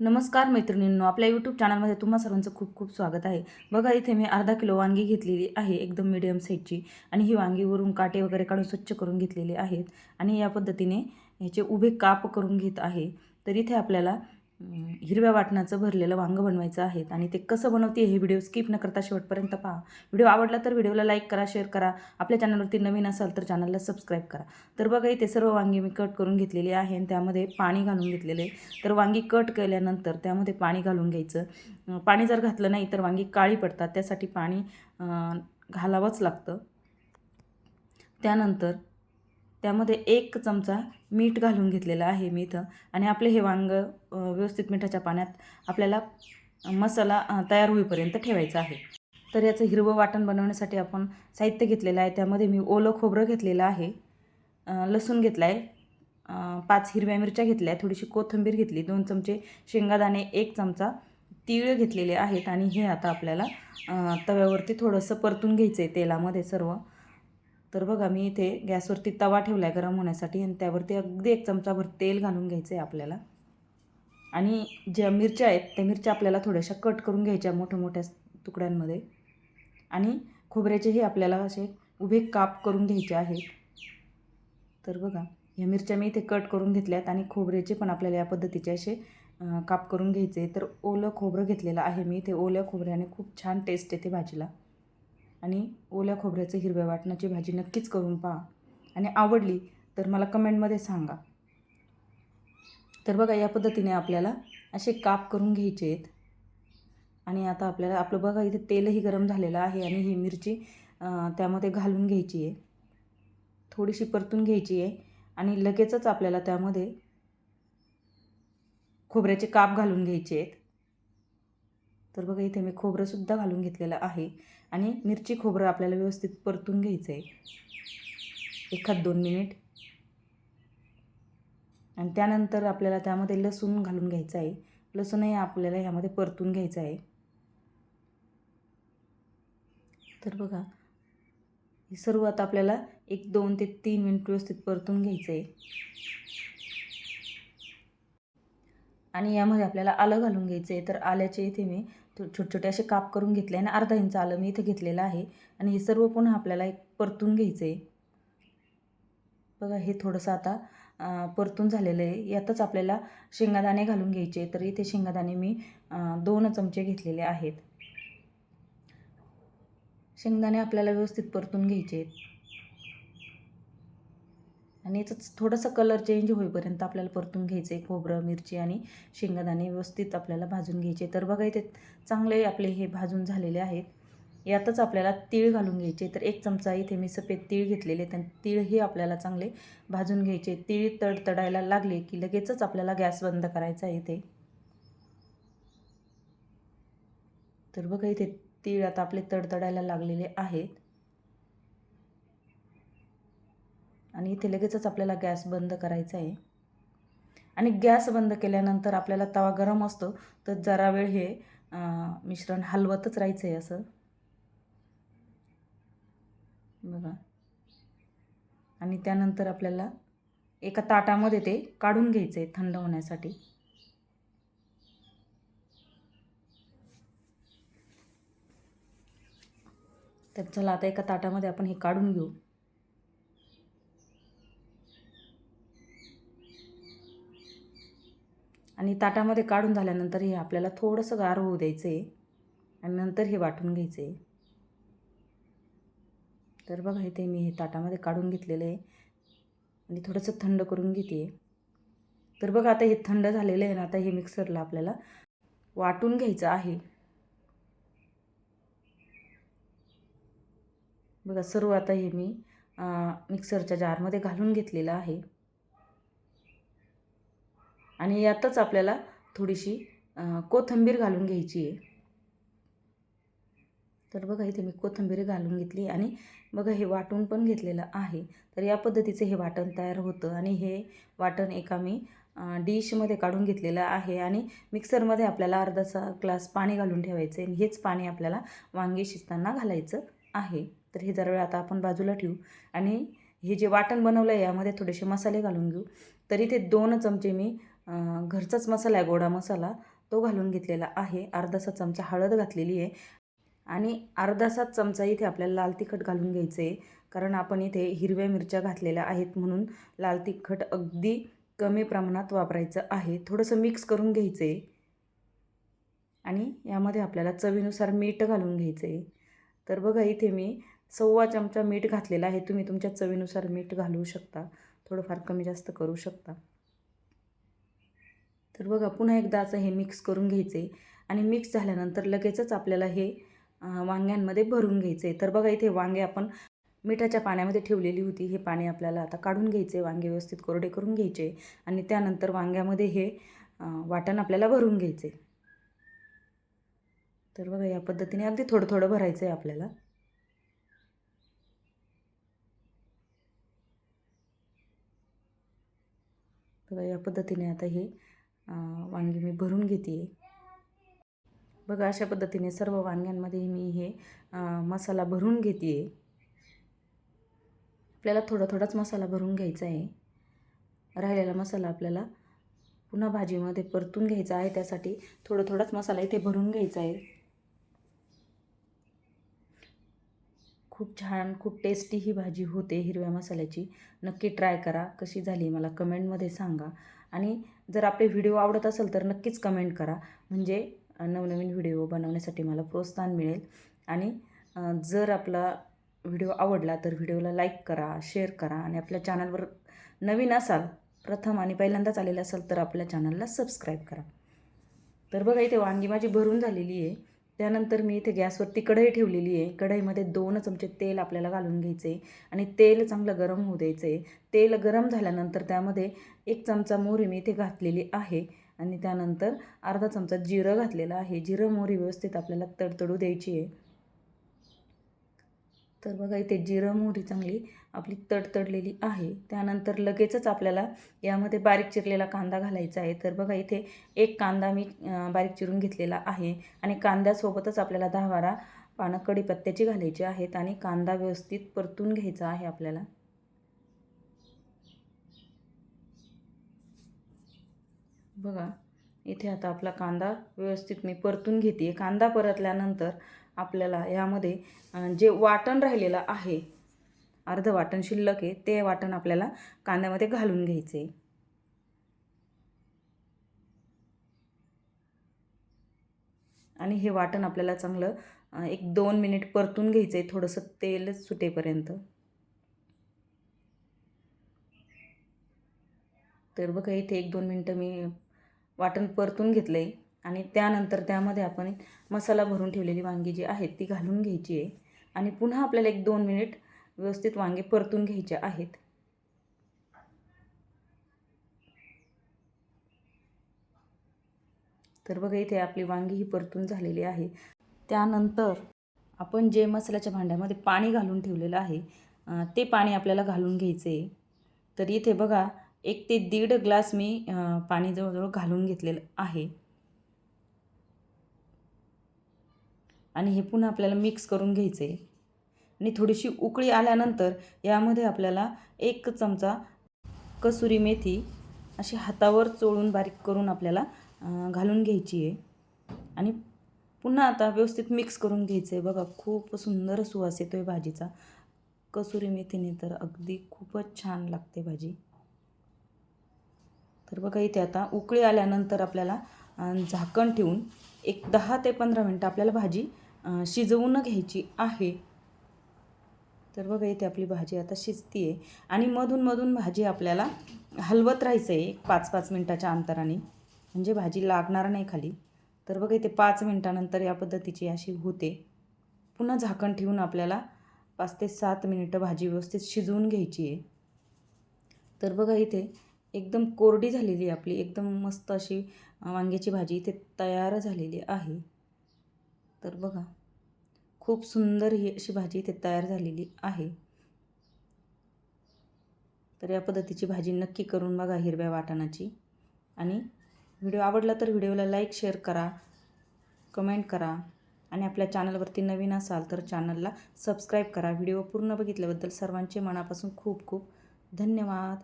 नमस्कार मैत्रिणींनो आपल्या यूट्यूब चॅनलमध्ये तुम्हा सर्वांचं खूप खूप स्वागत आहे. बघा इथे मी अर्धा किलो वांगी घेतलेली आहे एकदम मीडियम साईजची आणि ही वांगीवरून काटे वगैरे काढून स्वच्छ करून घेतलेले आहेत. आणि या पद्धतीने ह्याचे उभे काप करून घेत आहे. तर इथे आपल्याला हिरव्या वाटणाचं भरलेलं वांगं बनवायचं आहे आणि ते कसं बनवते हे व्हिडिओ स्किप न करता शेवटपर्यंत पहा. व्हिडिओ आवडला तर व्हिडिओला लाईक करा शेअर करा. आपल्या चॅनलवरती नवीन असाल तर चॅनलला सबस्क्राईब करा. तर बघा इथे सर्व वांगी मी कट करून घेतलेली आहे आणि त्यामध्ये पाणी घालून घेतलेले आहे. तर वांगी कट केल्यानंतर त्यामध्ये पाणी घालून घ्यायचं. पाणी जर घातलं नाही तर वांगी काळी पडतात. त्यासाठी पाणी घालावंच लागतं. त्यानंतर त्यामध्ये एक चमचा मीठ घालून घेतलेलं आहे मी इथं. आणि आपले हे वांग व्यवस्थित मिठाच्या पाण्यात आपल्याला मसाला तयार होईपर्यंत ठेवायचा आहे. तर याचं हिरवं वाटण बनवण्यासाठी आपण साहित्य घेतलेलं आहे. त्यामध्ये मी ओलं खोबरं घेतलेलं आहे. लसूण घेतला आहे पाच हिरव्या मिरच्या घेतल्या. थोडीशी कोथिंबीर घेतली. दोन चमचे शेंगादाणे एक चमचा तीळ घेतलेले आहेत. आणि हे आता आपल्याला तव्यावरती थोडंसं परतून घ्यायचं आहे तेलामध्ये सर्व. तर बघा मी इथे गॅसवरती तवा ठेवला आहे गरम होण्यासाठी आणि त्यावरती अगदी एक चमचाभर तेल घालून घ्यायचं आहे आपल्याला. आणि ज्या मिरच्या आहेत त्या मिरच्या आपल्याला थोड्याशा कट करून घ्यायच्या मोठ्या मोठ्या तुकड्यांमध्ये. आणि खोबऱ्याचेही आपल्याला असे उभे काप करून घ्यायचे आहेत. तर बघा ह्या मिरच्या मी इथे कट करून घेतल्यात आणि खोबऱ्याचे पण आपल्याला या पद्धतीचे असे काप करून घ्यायचे तर ओलं खोबरं घेतलेलं आहे मी इथे. ओल्या खोबऱ्याने खूप छान टेस्ट येते भाजीला. आणि ओल्या खोबऱ्याचं हिरव्या वाटणाची भाजी नक्कीच करून पहा. आणि आवडली तर मला कमेंटमध्ये सांगा. तर बघा या पद्धतीने आपल्याला असे काप करून घ्यायचे आहेत. आणि आता आपल्याला आपलं बघा इथे तेलही गरम झालेलं आहे आणि ही मिरची त्यामध्ये घालून घ्यायची आहे. थोडीशी परतून घ्यायची आहे आणि लगेचच आपल्याला त्यामध्ये खोबऱ्याचे काप घालून घ्यायचे आहेत. तर बघा इथे मी खोबरंसुद्धा घालून घेतलेलं आहे. आणि मिरची खोबरं आपल्याला व्यवस्थित परतून घ्यायचं आहे एखाद दोन मिनिट. आणि त्यानंतर आपल्याला त्यामध्ये लसूण घालून घ्यायचं आहे लसूणही आपल्याला ह्यामध्ये परतून घ्यायचं आहे तर बघा ही सर्व आता आपल्याला एक दोन ते तीन मिनिट व्यवस्थित परतून घ्यायचं आहे आणि यामध्ये आपल्याला आलं घालून घ्यायचं आहे तर आल्याचे इथे मी थो- छोटे छोटे असे काप करून घेतले आणि अर्धा इंच आलं मी इथे घेतलेलं आहे. आणि हे सर्व पुन्हा आपल्याला एक परतून घ्यायचं आहे बघा हे थोडंसं आता परतून झालेलं आहे. यातच आपल्याला शेंगादाणे घालून घ्यायचे. तर इथे शेंगादाणे मी दोन चमचे घेतलेले आहेत. शेंगदाणे आपल्याला व्यवस्थित परतून घ्यायचे आहेत आणि याचं थोडंसं कलर चेंज होईपर्यंत आपल्याला परतून घ्यायचं आहे खोबरं मिरची आणि शेंगदाणे व्यवस्थित आपल्याला भाजून घ्यायचे. तर बघा इथे चांगले आपले हे भाजून झालेले आहेत. यातच आपल्याला तीळ घालून घ्यायचे. तर एक चमचा इथे मी सफेद तीळ घेतलेले तर तीळही आपल्याला चांगले भाजून घ्यायचे. तीळ तडतडायला लागले की लगेचच आपल्याला गॅस बंद करायचा आहे इथे. तर बघा इथे तीळ आता आपले तडतडायला लागलेले आहेत. आणि इथे लगेचच आपल्याला गॅस बंद करायचा आहे. आणि गॅस बंद केल्यानंतर आपल्याला तवा गरम असतो तर जरा वेळ हे मिश्रण हलवतच राहायचं आहे असं. बघा. आणि त्यानंतर आपल्याला एका ताटामध्ये ते काढून घ्यायचं आहे थंड होण्यासाठी. तर चला आता एका ताटामध्ये आपण हे काढून घेऊ. आणि ताटामध्ये काढून झाल्यानंतर हे आपल्याला थोडंसं गार होऊ द्यायचं आहे आणि नंतर हे वाटून घ्यायचं आहे तर बघा इथे मी हे ताटामध्ये काढून घेतलेलं आहे. आणि थोडंसं थंड करून घेते तर बघा आता हे थंड झालेलं आहे ना आता हे मिक्सरला आपल्याला वाटून घ्यायचं आहे. बघा सर्व आता हे मी मिक्सरच्या जारमध्ये घालून घेतलेलं आहे. आणि यातच आपल्याला थोडीशी कोथिंबीर घालून घ्यायची आहे. तर बघा इथे मी कोथिंबीर घालून घेतली आणि बघा हे वाटून पण घेतलेलं आहे. तर या पद्धतीचे हे वाटण तयार होतं आणि हे वाटण एका मी डिशमध्ये काढून घेतलेलं आहे आणि मिक्सरमध्ये आपल्याला अर्धाचा ग्लास पाणी घालून ठेवायचं आहे. हेच पाणी आपल्याला वांगी शिजताना घालायचं आहे. तर हे जरा वेळ आता आपण बाजूला ठेवू आणि हे जे वाटण बनवलं आहे यामध्ये थोडेसे मसाले घालून घेऊ. तर इथे दोन चमचे मी घरचाच मसाला आहे गोडा मसाला. तो घालून घेतलेला आहे. अर्धासा चमचा हळद घातलेली आहे. आणि अर्धासा चमचा इथे आपल्याला लाल तिखट घालून घ्यायचं आहे कारण आपण इथे हिरव्या मिरच्या घातलेल्या आहेत म्हणून लाल तिखट अगदी कमी प्रमाणात वापरायचं आहे. थोडंसं मिक्स करून घ्यायचं आहे आणि यामध्ये आपल्याला चवीनुसार मीठ घालून घ्यायचं आहे तर बघा इथे मी सव्वा चमचा मीठ घातलेला आहे. तुम्ही तुमच्या चवीनुसार मीठ घालू शकता. थोडंफार कमी जास्त करू शकता. तर बघा पुन्हा एकदा असं हे मिक्स करून घ्यायचं आहे आणि मिक्स झाल्यानंतर लगेचच आपल्याला हे वांग्यांमध्ये भरून घ्यायचं आहे तर बघा इथे वांगे आपण मिठाच्या पाण्यामध्ये ठेवलेली होती. हे पाणी आपल्याला आता काढून घ्यायचे वांगे व्यवस्थित कोरडे करून घ्यायचे. आणि त्यानंतर वांग्यामध्ये हे वाटण आपल्याला भरून घ्यायचे तर बघा या पद्धतीने अगदी थोडं थोडं भरायचं आहे आपल्याला. बघा या पद्धतीने आता हे वांगी मी भरून घेते. बघा अशा पद्धतीने सर्व वांग्यांमध्ये मी हे मसाला भरून घेते. आपल्याला थोडा थोडाच मसाला भरून घ्यायचा आहे. राहिलेला मसाला आपल्याला पुन्हा भाजीमध्ये परतून घ्यायचा आहे. त्यासाठी थोडं थोडाच मसाला इथे भरून घ्यायचा आहे. खूप छान खूप टेस्टी ही भाजी होते हिरव्या मसाल्याची. नक्की ट्राय करा. कशी झाली मला कमेंटमध्ये सांगा. आणि जर आपले व्हिडिओ आवडत असेल तर नक्कीच कमेंट करा. म्हणजे नवनवीन व्हिडिओ बनवण्यासाठी मला प्रोत्साहन मिळेल. आणि जर आपला व्हिडिओ आवडला तर व्हिडिओला लाईक करा शेअर करा आणि आपल्या चॅनलवर नवीन असाल प्रथम आणि पहिल्यांदाच आलेलं असाल तर आपल्या चॅनलला सबस्क्राईब करा. तर बघा इथे वांगी माझी भरून झालेली आहे. त्यानंतर मी इथे गॅसवरती कढई ठेवलेली आहे. कढईमध्ये दोन चमचे तेल आपल्याला घालून घ्यायचे आणि तेल चांगलं गरम होऊ द्यायचं आहे तेल गरम झाल्यानंतर त्यामध्ये एक चमचा मोहरी मी इथे घातलेली आहे आणि त्यानंतर अर्धा चमचा जिरं घातलेलं आहे. जिरं मोहरी व्यवस्थित आपल्याला तडतडू द्यायची आहे. तर बघा इथे जिरं मोहरी चांगली आपली तडतडलेली आहे. त्यानंतर लगेचच आपल्याला यामध्ये बारीक चिरलेला कांदा घालायचा आहे. तर बघा इथे एक कांदा मी बारीक चिरून घेतलेला आहे आणि कांद्यासोबतच आपल्याला दहा बारा पानं कढीपत्त्याची घालायची आहेत आणि कांदा व्यवस्थित परतून घ्यायचा आहे आपल्याला. बघा इथे आता आपला कांदा व्यवस्थित मी परतून घेते कांदा परतल्यानंतर आपल्याला यामध्ये जे वाटण राहिलेलं आहे अर्ध वाटण शिल्लक आहे ते वाटण आपल्याला कांद्यामध्ये घालून घ्यायचं आहे आणि हे वाटण आपल्याला चांगलं एक दोन मिनिट परतून घ्यायचं आहे थोडंसं तेल सुटेपर्यंत. तर बघा इथे एक दोन मिनटं मी वाटण परतून घेतलं आहे आणि त्यानंतर त्यामध्ये आपण मसाला भरून ठेवलेली वांगी जी आहेत ती घालून घ्यायची आहे. आणि पुन्हा आपल्याला एक दोन मिनिट व्यवस्थित वांगे परतून घ्यायचे आहेत. तर बघा इथे आपली वांगी ही परतून झालेली आहे. त्यानंतर आपण जे मसाल्याच्या भांड्यामध्ये पाणी घालून ठेवलेलं आहे ते पाणी आपल्याला घालून घ्यायचं आहे. तर इथे बघा एक ते दीड ग्लास मी पाणी जवळजवळ घालून घेतलेलं आहे. आणि हे पुन्हा आपल्याला मिक्स करून घ्यायचं आहे आणि थोडीशी उकळी आल्यानंतर यामध्ये आपल्याला एक चमचा कसुरी मेथी अशी हातावर चोळून बारीक करून आपल्याला घालून घ्यायची आहे आणि पुन्हा आता व्यवस्थित मिक्स करून घ्यायचं आहे बघा खूप सुंदर सुवास येतो आहे भाजीचा. कसुरी मेथीने तर अगदी खूपच छान लागते भाजी. तर बघा इथे आता उकळी आल्यानंतर आपल्याला झाकण ठेवून एक दहा ते पंधरा मिनटं आपल्याला भाजी शिजवून घ्यायची आहे. तर बघा इथे आपली भाजी आता शिजती आहे आणि मधून मधून भाजी आपल्याला हलवत राहायचं आहे एक पाच पाच मिनटाच्या अंतराने. म्हणजे भाजी लागणार नाही खाली. तर बघा इथे पाच मिनटानंतर या पद्धतीची अशी होते. पुन्हा झाकण ठेवून आपल्याला पाच ते सात मिनिटं भाजी व्यवस्थित शिजवून घ्यायची आहे तर बघा इथे एकदम कोरडी झालेली आहे आपली. एकदम मस्त अशी वांग्याची भाजी इथे तयार झालेली आहे. तर बघा खूप सुंदर ही अशी भाजी इथे तयार झालेली आहे. तर या पद्धतीची भाजी नक्की करून बघा हिरव्या वाटाणाची. आणि व्हिडिओ आवडला तर व्हिडिओला लाईक शेअर करा कमेंट करा. आणि आपल्या चॅनलवरती नवीन असाल तर चॅनलला सबस्क्राईब करा. व्हिडिओ पूर्ण बघितल्याबद्दल सर्वांचे मनापासून खूप खूप धन्यवाद.